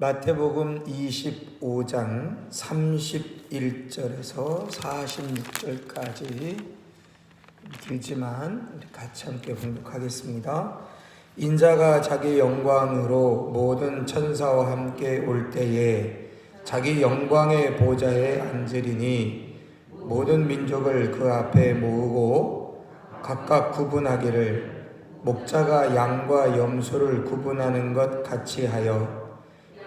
마태복음 25장 31절에서 46절까지 길지만 같이 함께 공독하겠습니다. 인자가 자기 영광으로 모든 천사와 함께 올 때에 자기 영광의 보좌에 앉으리니 모든 민족을 그 앞에 모으고 각각 구분하기를 목자가 양과 염소를 구분하는 것 같이 하여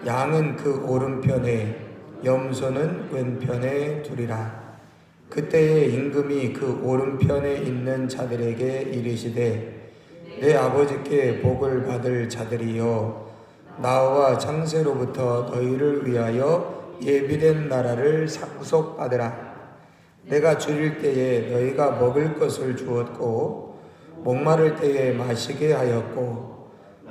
양은 그 오른편에 염소는 왼편에 두리라. 그때에 임금이 그 오른편에 있는 자들에게 이르시되 내 아버지께 복을 받을 자들이여 나와 창세로부터 너희를 위하여 예비된 나라를 상속받으라. 내가 줄일 때에 너희가 먹을 것을 주었고 목마를 때에 마시게 하였고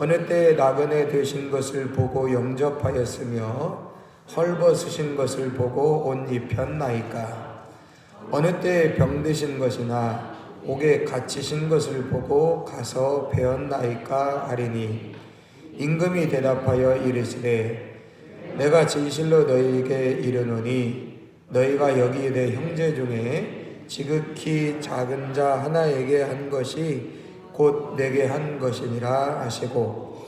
어느 때에 나그네 되신 것을 보고 영접하였으며 헐벗으신 것을 보고 옷 입혔나이까? 어느 때에 병드신 것이나 옥에 갇히신 것을 보고 가서 배웠나이까 하리니? 임금이 대답하여 이르시되 내가 진실로 너희에게 이르노니 너희가 여기 내 형제 중에 지극히 작은 자 하나에게 한 것이 곧 내게 한 것이니라 하시고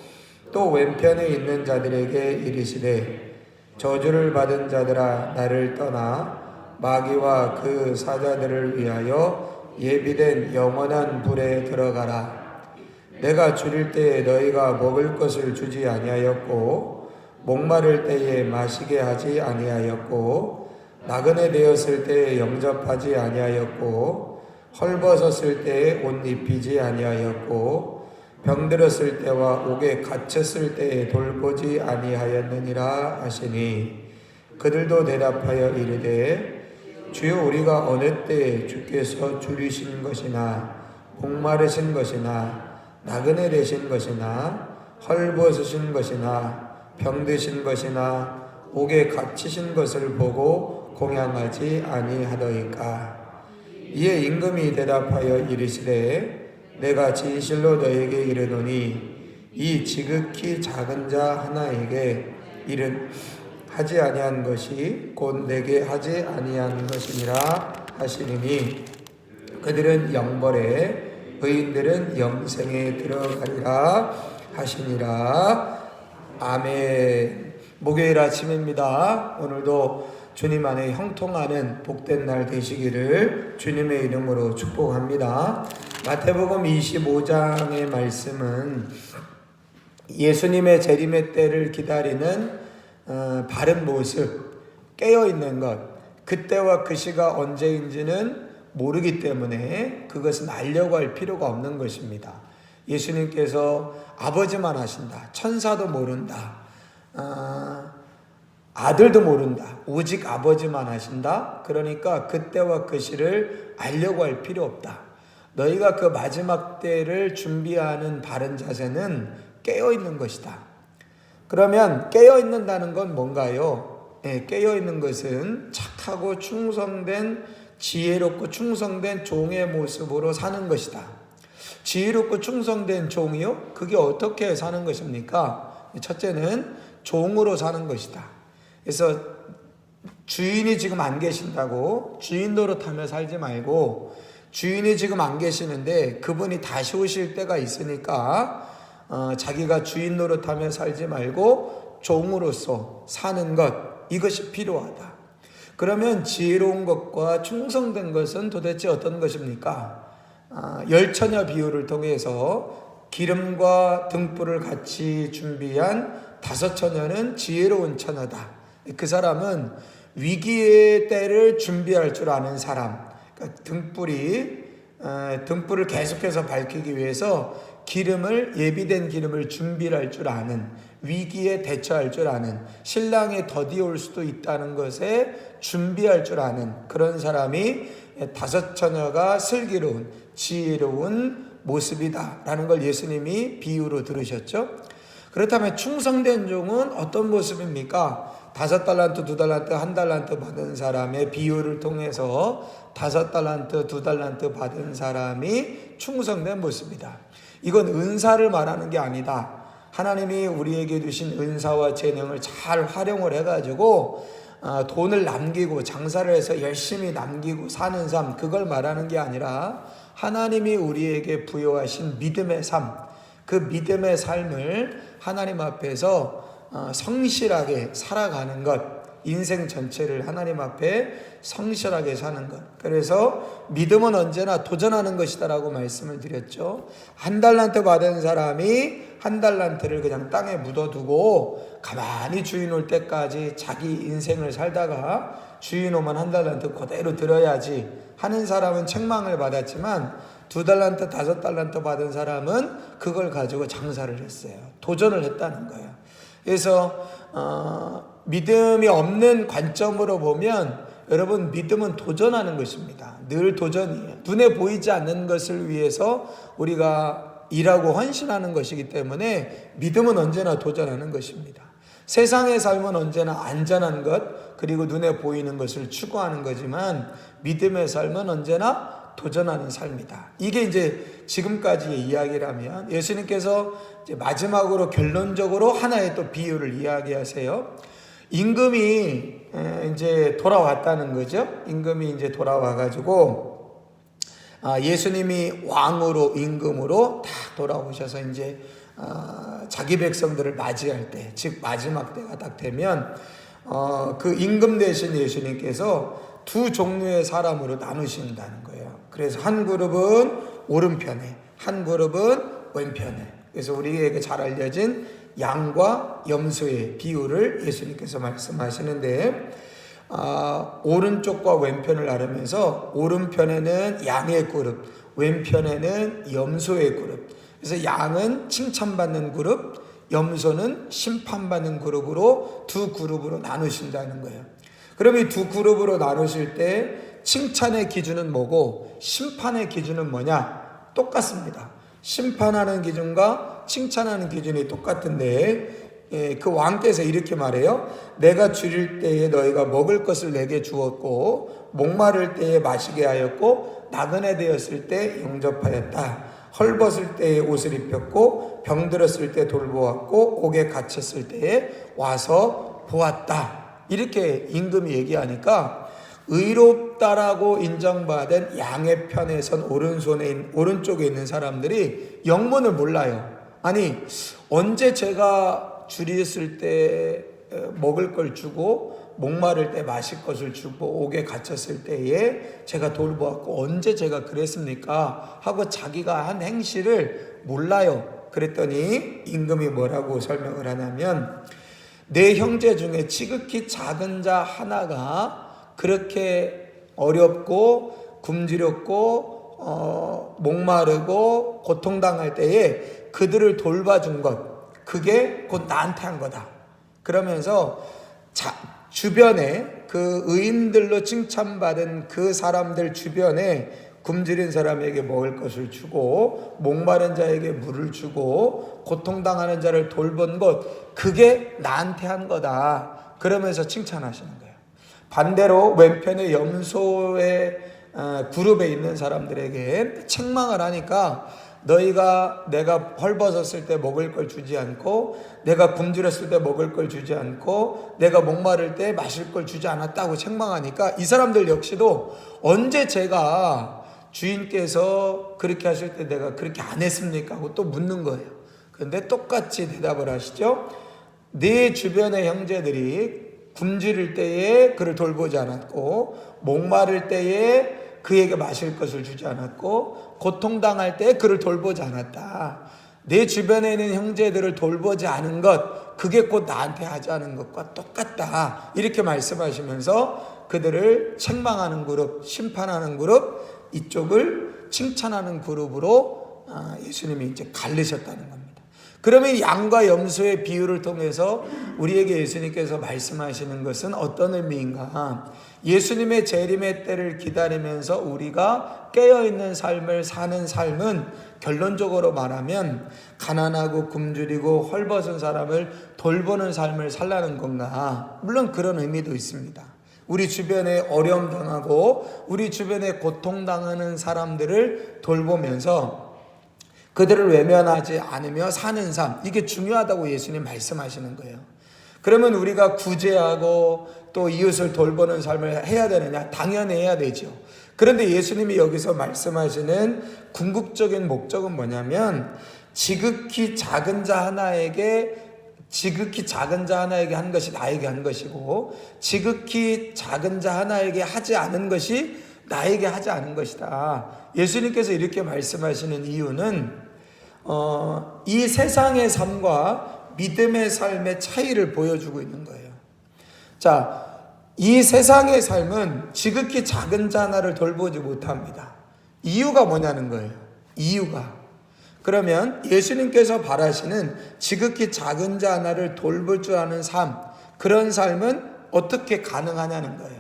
또 왼편에 있는 자들에게 이르시되 저주를 받은 자들아 나를 떠나 마귀와 그 사자들을 위하여 예비된 영원한 불에 들어가라. 내가 줄일 때에 너희가 먹을 것을 주지 아니하였고 목마를 때에 마시게 하지 아니하였고 나그네 되었을 때에 영접하지 아니하였고 헐벗었을 때에 옷 입히지 아니하였고 병들었을 때와 옥에 갇혔을 때에 돌보지 아니하였느니라 하시니 그들도 대답하여 이르되 주여 우리가 어느 때에 주께서 줄이신 것이나 목마르신 것이나 나그네 되신 것이나 헐벗으신 것이나 병드신 것이나 옥에 갇히신 것을 보고 공양하지 아니하더이까 이에 임금이 대답하여 이르시되 내가 진실로 너에게 이르노니 이 지극히 작은 자 하나에게 이른 하지 아니한 것이 곧 내게 하지 아니한 것이니라 하시니 그들은 영벌에 의인들은 영생에 들어가리라 하시니라. 아멘. 목요일 아침입니다. 오늘도 주님 안에 형통하는 복된 날 되시기를 주님의 이름으로 축복합니다. 마태복음 25장의 말씀은 예수님의 재림의 때를 기다리는 어, 바른 모습, 깨어 있는 것, 그때와 그 시가 언제인지는 모르기 때문에 그것은 알려고 할 필요가 없는 것입니다. 예수님께서 아버지만 하신다. 천사도 모른다. 어, 아들도 모른다. 오직 아버지만 하신다. 그러니까 그때와 그 시를 알려고 할 필요 없다. 너희가 그 마지막 때를 준비하는 바른 자세는 깨어 있는 것이다. 그러면 깨어 있는다는 건 뭔가요? 예, 깨어 있는 것은 착하고 충성된 지혜롭고 충성된 종의 모습으로 사는 것이다. 지혜롭고 충성된 종이요? 그게 어떻게 사는 것입니까? 첫째는 종으로 사는 것이다. 그래서 주인이 지금 안 계신다고 주인 노릇하며 살지 말고 주인이 지금 안 계시는데 그분이 다시 오실 때가 있으니까 어, 자기가 주인 노릇하며 살지 말고 종으로서 사는 것 이것이 필요하다. 그러면 지혜로운 것과 충성된 것은 도대체 어떤 것입니까? 아, 열처녀 비유를 통해서 기름과 등불을 같이 준비한 다섯 처녀는 지혜로운 처녀다. 그 사람은 위기의 때를 준비할 줄 아는 사람. 그러니까 등불이 어, 등불을 계속해서 밝히기 위해서 기름을 예비된 기름을 준비할 줄 아는 위기에 대처할 줄 아는 신랑이 더디 올 수도 있다는 것에 준비할 줄 아는 그런 사람이 다섯 처녀가 슬기로운 지혜로운 모습이다라는 걸 예수님이 비유로 들으셨죠. 그렇다면 충성된 종은 어떤 모습입니까? 다섯 달란트, 두 달란트, 한 달란트 받은 사람의 비유를 통해서 다섯 달란트, 두 달란트 받은 사람이 충성된 모습이다. 이건 은사를 말하는 게 아니다. 하나님이 우리에게 주신 은사와 재능을 잘 활용을 해가지고 어, 돈을 남기고 장사를 해서 열심히 남기고 사는 삶 그걸 말하는 게 아니라 하나님이 우리에게 부여하신 믿음의 삶, 그 믿음의 삶을 하나님 앞에서 어, 성실하게 살아가는 것, 인생 전체를 하나님 앞에 성실하게 사는 것. 그래서 믿음은 언제나 도전하는 것이다라고 말씀을 드렸죠. 한 달란트 받은 사람이 한 달란트를 그냥 땅에 묻어두고 가만히 주인 올 때까지 자기 인생을 살다가 주인 오면 한 달란트 그대로 들어야지 하는 사람은 책망을 받았지만 두 달란트, 다섯 달란트 받은 사람은 그걸 가지고 장사를 했어요. 도전을 했다는 거예요. 그래서 어, 믿음이 없는 관점으로 보면 여러분 믿음은 도전하는 것입니다. 늘 도전이에요. 눈에 보이지 않는 것을 위해서 우리가 일하고 헌신하는 것이기 때문에 믿음은 언제나 도전하는 것입니다. 세상의 삶은 언제나 안전한 것 그리고 눈에 보이는 것을 추구하는 거지만 믿음의 삶은 언제나 도전하는 삶이다. 이게 이제 지금까지의 이야기라면 예수님께서 이제 마지막으로 결론적으로 하나의 또 비유를 이야기하세요. 임금이 이제 돌아왔다는 거죠. 임금이 이제 돌아와 가지고 아, 예수님이 왕으로 임금으로 딱 돌아오셔서 이제 아, 자기 백성들을 맞이할 때, 즉 마지막 때가 딱 되면 어, 그 임금 대신 예수님께서 두 종류의 사람으로 나누신다는 거예요. 그래서 한 그룹은 오른편에, 한 그룹은 왼편에. 그래서 우리에게 잘 알려진 양과 염소의 비유를 예수님께서 말씀하시는데 아, 오른쪽과 왼편을 나누면서 오른편에는 양의 그룹, 왼편에는 염소의 그룹. 그래서 양은 칭찬받는 그룹, 염소는 심판받는 그룹으로 두 그룹으로 나누신다는 거예요. 그럼 이 두 그룹으로 나누실 때 칭찬의 기준은 뭐고 심판의 기준은 뭐냐? 똑같습니다. 심판하는 기준과 칭찬하는 기준이 똑같은데 예, 그 왕께서 이렇게 말해요. 내가 줄일 때에 너희가 먹을 것을 내게 주었고 목마를 때에 마시게 하였고 나그네 되었을 때 영접하였다. 헐벗을 때에 옷을 입혔고 병들었을 때 돌보았고 옥에 갇혔을 때에 와서 보았다. 이렇게 임금이 얘기하니까 의롭다라고 인정받은 양의 편에 선 오른손에 오른쪽에 있는 사람들이 영문을 몰라요. 아니 언제 제가 줄였을 때 먹을 걸 주고 목마를 때 마실 것을 주고 옥에 갇혔을 때에 제가 돌보았고 언제 제가 그랬습니까? 하고 자기가 한 행실을 몰라요. 그랬더니 임금이 뭐라고 설명을 하냐면 내 형제 중에 지극히 작은 자 하나가 그렇게 어렵고 굶주렸고 어, 목마르고 고통당할 때에 그들을 돌봐준 것 그게 곧 나한테 한 거다. 그러면서 자, 주변에 그 의인들로 칭찬받은 그 사람들 주변에 굶주린 사람에게 먹을 것을 주고 목마른 자에게 물을 주고 고통당하는 자를 돌본 것 그게 나한테 한 거다. 그러면서 칭찬하시는 거예요. 반대로 왼편에 염소의 어, 그룹에 있는 사람들에게 책망을 하니까 너희가 내가 헐벗었을 때 먹을 걸 주지 않고 내가 굶주렸을 때 먹을 걸 주지 않고 내가 목마를 때 마실 걸 주지 않았다고 책망하니까 이 사람들 역시도 언제 제가 주인께서 그렇게 하실 때 내가 그렇게 안 했습니까? 하고 또 묻는 거예요. 그런데 똑같이 대답을 하시죠. 네 주변의 형제들이 굶주릴 때에 그를 돌보지 않았고 목마를 때에 그에게 마실 것을 주지 않았고 고통당할 때 그를 돌보지 않았다. 내 주변에 있는 형제들을 돌보지 않은 것 그게 곧 나한테 않은 것과 똑같다. 이렇게 말씀하시면서 그들을 책망하는 그룹, 심판하는 그룹, 이쪽을 칭찬하는 그룹으로 아, 예수님이 이제 갈르셨다는 겁니다. 그러면 이 양과 염소의 비유를 통해서 우리에게 예수님께서 말씀하시는 것은 어떤 의미인가? 예수님의 재림의 때를 기다리면서 우리가 깨어있는 삶을 사는 삶은 결론적으로 말하면 가난하고 굶주리고 헐벗은 사람을 돌보는 삶을 살라는 건가? 물론 그런 의미도 있습니다. 우리 주변에 어려움 당하고 우리 주변에 고통 당하는 사람들을 돌보면서 그들을 외면하지 않으며 사는 삶 이게 중요하다고 예수님 말씀하시는 거예요. 그러면 우리가 구제하고 또 이웃을 돌보는 삶을 해야 되느냐? 당연히 해야 되죠. 그런데 예수님이 여기서 말씀하시는 궁극적인 목적은 뭐냐면 지극히 작은 자 하나에게 지극히 작은 자 하나에게 한 것이 나에게 한 것이고 지극히 작은 자 하나에게 하지 않은 것이 나에게 하지 않은 것이다. 예수님께서 이렇게 말씀하시는 이유는 어, 이 세상의 삶과 믿음의 삶의 차이를 보여주고 있는 거예요. 자, 이 세상의 삶은 지극히 작은 자 하나를 돌보지 못합니다. 이유가 뭐냐는 거예요. 이유가. 그러면 예수님께서 바라시는 지극히 작은 자 하나를 돌볼 줄 아는 삶, 그런 삶은 어떻게 가능하냐는 거예요.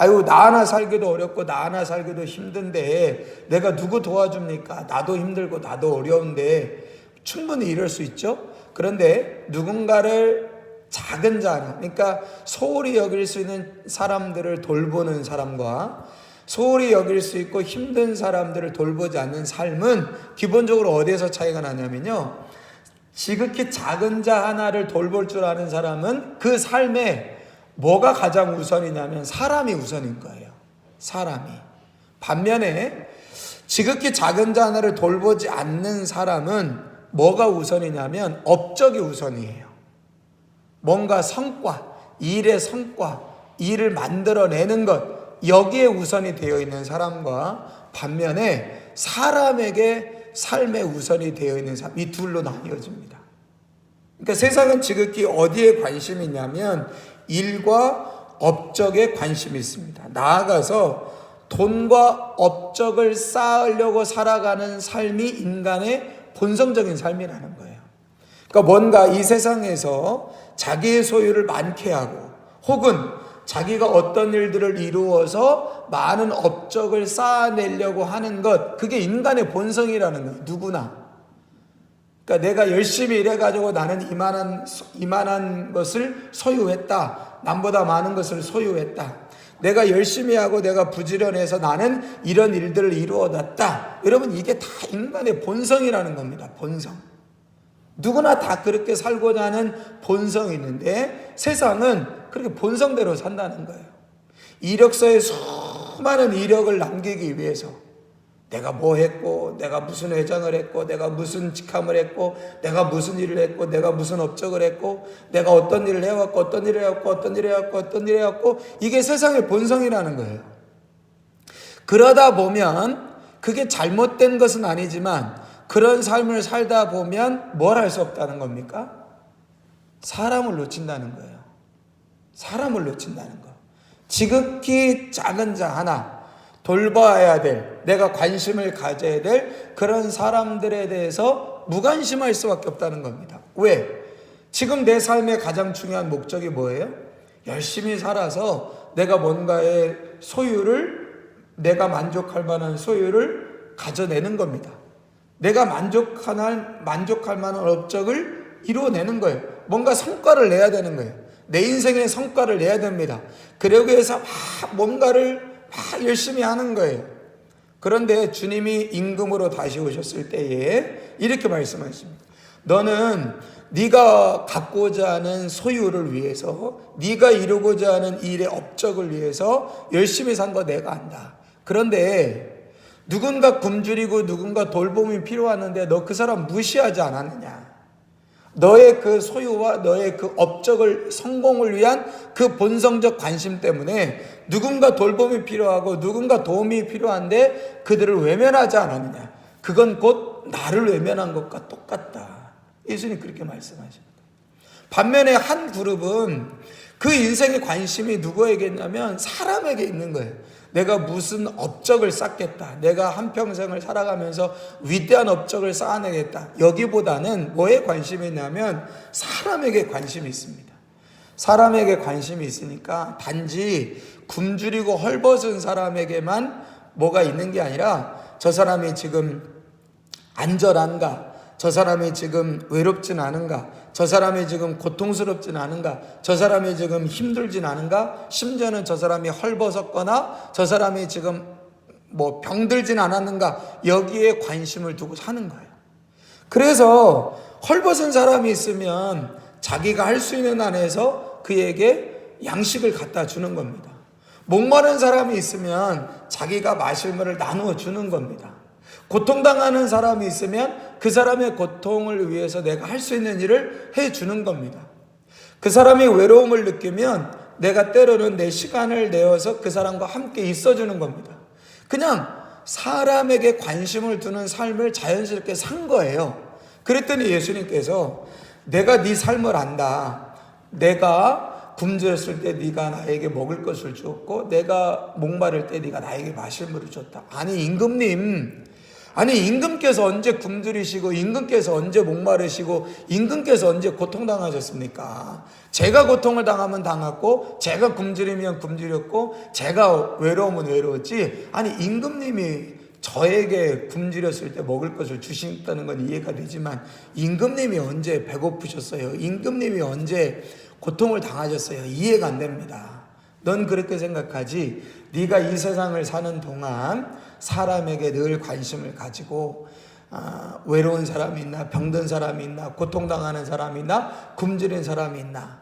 아유, 나 하나 살기도 어렵고, 나 하나 살기도 힘든데, 내가 누구 도와줍니까? 나도 힘들고, 나도 어려운데, 충분히 이럴 수 있죠? 그런데 누군가를 작은 자 하나, 그러니까 소홀히 여길 수 있는 사람들을 돌보는 사람과 소홀히 여길 수 있고 힘든 사람들을 돌보지 않는 삶은 기본적으로 어디에서 차이가 나냐면요. 지극히 작은 자 하나를 돌볼 줄 아는 사람은 그 삶에 뭐가 가장 우선이냐면 사람이 우선인 거예요. 사람이. 반면에 지극히 작은 자 하나를 돌보지 않는 사람은 뭐가 우선이냐면 업적이 우선이에요. 뭔가 성과, 일의 성과, 일을 만들어내는 것, 여기에 우선이 되어 있는 사람과 반면에 사람에게 삶의 우선이 되어 있는 사람, 이 둘로 나뉘어집니다. 그러니까 세상은 지극히 어디에 관심이 있냐면 일과 업적에 관심이 있습니다. 나아가서 돈과 업적을 쌓으려고 살아가는 삶이 인간의 본성적인 삶이라는 거예요. 그러니까 뭔가 이 세상에서 자기의 소유를 많게 하고 혹은 자기가 어떤 일들을 이루어서 많은 업적을 쌓아내려고 하는 것, 그게 인간의 본성이라는 거예요. 누구나. 그러니까 내가 열심히 일해가지고 나는 이만한, 이만한 것을 소유했다. 남보다 많은 것을 소유했다. 내가 열심히 하고 내가 부지런해서 나는 이런 일들을 이루어 놨다. 여러분, 이게 다 인간의 본성이라는 겁니다. 본성. 누구나 다 그렇게 살고자 하는 본성이 있는데 세상은 그렇게 본성대로 산다는 거예요. 이력서에 수많은 이력을 남기기 위해서 내가 뭐 했고, 내가 무슨 회장을 했고, 내가 무슨 직함을 했고, 내가 무슨 일을 했고, 내가 무슨 업적을 했고, 내가 어떤 일을 해왔고, 어떤 일을 해왔고, 어떤 일을 해왔고, 어떤 일을 해왔고, 이게 세상의 본성이라는 거예요. 그러다 보면 그게 잘못된 것은 아니지만 그런 삶을 살다 보면 뭘 할 수 없다는 겁니까? 사람을 놓친다는 거예요. 사람을 놓친다는 거. 지극히 작은 자 하나, 돌봐야 될, 내가 관심을 가져야 될 그런 사람들에 대해서 무관심할 수밖에 없다는 겁니다. 왜? 지금 내 삶의 가장 중요한 목적이 뭐예요? 열심히 살아서 내가 뭔가의 소유를, 내가 만족할 만한 소유를 가져내는 겁니다. 내가 만족할, 만족할 만한 업적을 이루어내는 거예요. 뭔가 성과를 내야 되는 거예요. 내 인생의 성과를 내야 됩니다. 그러기 위해서 막 뭔가를 막 열심히 하는 거예요. 그런데 주님이 임금으로 다시 오셨을 때에 이렇게 말씀하십니다. 너는 네가 갖고자 하는 소유를 위해서 네가 이루고자 하는 일의 업적을 위해서 열심히 산 거 내가 안다. 그런데 누군가 굶주리고 누군가 돌봄이 필요하는데 너 그 사람 무시하지 않았느냐? 너의 그 소유와 너의 그 업적을 성공을 위한 그 본성적 관심 때문에 누군가 돌봄이 필요하고 누군가 도움이 필요한데 그들을 외면하지 않았느냐? 그건 곧 나를 외면한 것과 똑같다. 예수님 그렇게 말씀하십니다. 반면에 한 그룹은 그 인생의 관심이 누구에게 있냐면 사람에게 있는 거예요. 내가 무슨 업적을 쌓겠다. 내가 한평생을 살아가면서 위대한 업적을 쌓아내겠다. 여기보다는 뭐에 관심이 있냐면 사람에게 관심이 있습니다. 사람에게 관심이 있으니까 단지 굶주리고 헐벗은 사람에게만 뭐가 있는 게 아니라 저 사람이 지금 안전한가? 저 사람이 지금 외롭진 않은가? 저 사람이 지금 고통스럽진 않은가? 저 사람이 지금 힘들진 않은가? 심지어는 저 사람이 헐벗었거나 저 사람이 지금 뭐 병들진 않았는가? 여기에 관심을 두고 사는 거예요. 그래서 헐벗은 사람이 있으면 자기가 할 수 있는 안에서 그에게 양식을 갖다 주는 겁니다. 목마른 사람이 있으면 자기가 마실 물을 나누어 주는 겁니다. 고통당하는 사람이 있으면 그 사람의 고통을 위해서 내가 할 수 있는 일을 해 주는 겁니다. 그 사람이 외로움을 느끼면 내가 때로는 내 시간을 내어서 그 사람과 함께 있어 주는 겁니다. 그냥 사람에게 관심을 두는 삶을 자연스럽게 산 거예요. 그랬더니 예수님께서 내가 네 삶을 안다. 내가 굶주렸을 때 네가 나에게 먹을 것을 주었고 내가 목마를 때 네가 나에게 마실 물을 줬다. 아니 임금님 아니 임금께서 언제 굶주리시고 임금께서 언제 목마르시고 임금께서 언제 고통당하셨습니까? 제가 고통을 당하면 당했고 제가 굶주리면 굶주렸고 제가 외로우면 외로웠지 아니 임금님이 저에게 굶주렸을 때 먹을 것을 주신다는 건 이해가 되지만 임금님이 언제 배고프셨어요? 임금님이 언제 고통을 당하셨어요? 이해가 안 됩니다. 넌 그렇게 생각하지. 네가 이 세상을 사는 동안 사람에게 늘 관심을 가지고 아, 외로운 사람이 있나 병든 사람이 있나 고통당하는 사람이 있나 굶주린 사람이 있나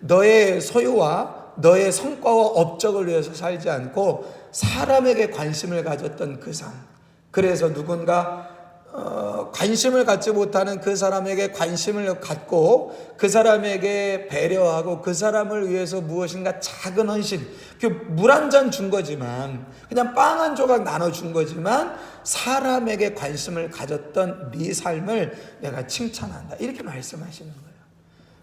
너의 소유와 너의 성과와 업적을 위해서 살지 않고 사람에게 관심을 가졌던 그 삶. 그래서 누군가 어, 관심을 갖지 못하는 그 사람에게 관심을 갖고 그 사람에게 배려하고 그 사람을 위해서 무엇인가 작은 헌신, 그물한 잔 준 거지만 그냥 빵 한 조각 나눠 준 거지만 사람에게 관심을 가졌던 네 삶을 내가 칭찬한다. 이렇게 말씀하시는 거예요.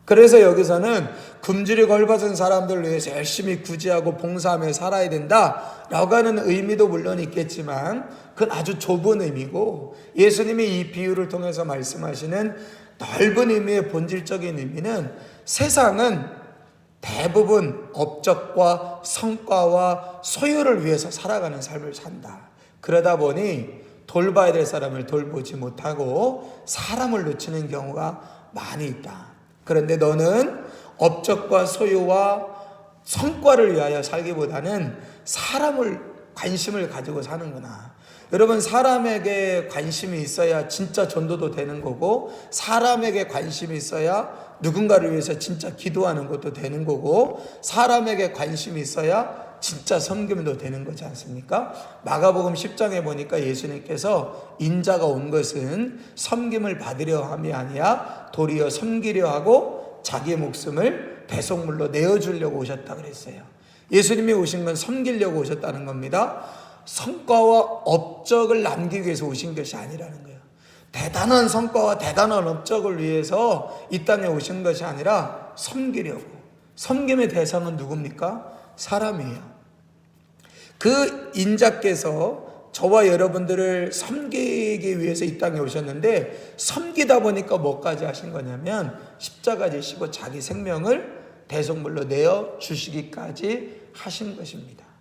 그래서 여기서는 굶주리 걸벗은 사람들을 위해서 열심히 구제하고 봉사하며 살아야 된다라고 하는 의미도 물론 있겠지만 그건 아주 좁은 의미고 예수님이 이 비유를 통해서 말씀하시는 넓은 의미의 본질적인 의미는 세상은 대부분 업적과 성과와 소유를 위해서 살아가는 삶을 산다. 그러다 보니 돌봐야 될 사람을 돌보지 못하고 사람을 놓치는 경우가 많이 있다. 그런데 너는 업적과 소유와 성과를 위하여 살기보다는 사람을 관심을 가지고 사는구나. 여러분 사람에게 관심이 있어야 진짜 전도도 되는 거고 사람에게 관심이 있어야 누군가를 위해서 진짜 기도하는 것도 되는 거고 사람에게 관심이 있어야 진짜 섬김도 되는 거지 않습니까? 마가복음 10장에 보니까 예수님께서 인자가 온 것은 섬김을 받으려 함이 아니라 도리어 섬기려 하고 자기의 목숨을 배송물로 내어 주려고 오셨다 그랬어요. 예수님이 오신 건 섬기려고 오셨다는 겁니다. 성과와 업적을 남기기 위해서 오신 것이 아니라는 거예요. 대단한 성과와 대단한 업적을 위해서 이 땅에 오신 것이 아니라 섬기려고. 섬김의 대상은 누굽니까? 사람이에요. 그 인자께서 저와 여러분들을 섬기기 위해서 이 땅에 오셨는데 섬기다 보니까 뭐까지 하신 거냐면 십자가 지시고 자기 생명을 대속물로 내어 주시기까지 하신 것입니다.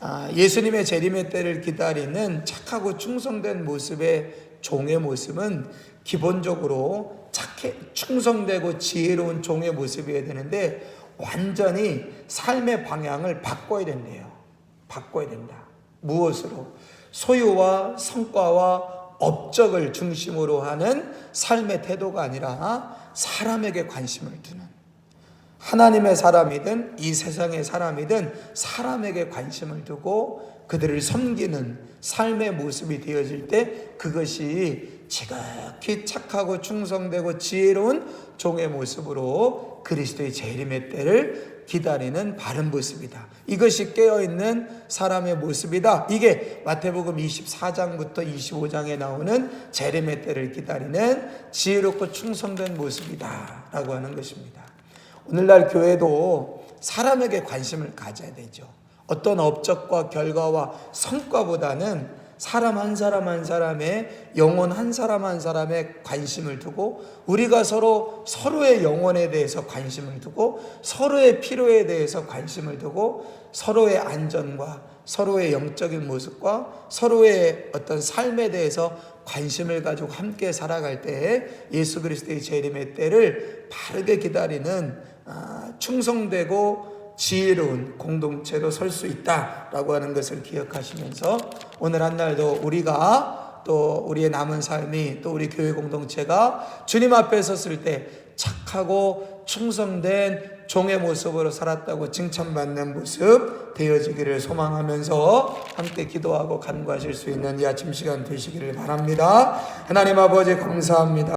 아, 예수님의 재림의 때를 기다리는 착하고 충성된 모습의 종의 모습은 기본적으로 착해 충성되고 지혜로운 종의 모습이어야 되는데 완전히 삶의 방향을 바꿔야 된대요. 바꿔야 된다. 무엇으로? 소유와 성과와 업적을 중심으로 하는 삶의 태도가 아니라 사람에게 관심을 두는 하나님의 사람이든 이 세상의 사람이든 사람에게 관심을 두고 그들을 섬기는 삶의 모습이 되어질 때 그것이 지극히 착하고 충성되고 지혜로운 종의 모습으로 그리스도의 재림의 때를 기다리는 바른 모습이다. 이것이 깨어있는 사람의 모습이다. 이게 마태복음 24장부터 25장에 나오는 재림의 때를 기다리는 지혜롭고 충성된 모습이다. 라고 하는 것입니다. 오늘날 교회도 사람에게 관심을 가져야 되죠. 어떤 업적과 결과와 성과보다는 사람 한 사람 한 사람의 영혼 한 사람 한 사람의 관심을 두고 우리가 서로 서로의 영혼에 대해서 관심을 두고 서로의 필요에 대해서 관심을 두고 서로의 안전과 서로의 영적인 모습과 서로의 어떤 삶에 대해서 관심을 가지고 함께 살아갈 때에 예수 그리스도의 재림의 때를 바르게 기다리는 아, 충성되고 지혜로운 공동체로 설 수 있다라고 하는 것을 기억하시면서 오늘 한 날도 우리가 또 우리의 남은 삶이 또 우리 교회 공동체가 주님 앞에 섰을 때 착하고 충성된 종의 모습으로 살았다고 칭찬받는 모습 되어지기를 소망하면서 함께 기도하고 간구하실 수 있는 이 아침 시간 되시기를 바랍니다. 하나님 아버지 감사합니다.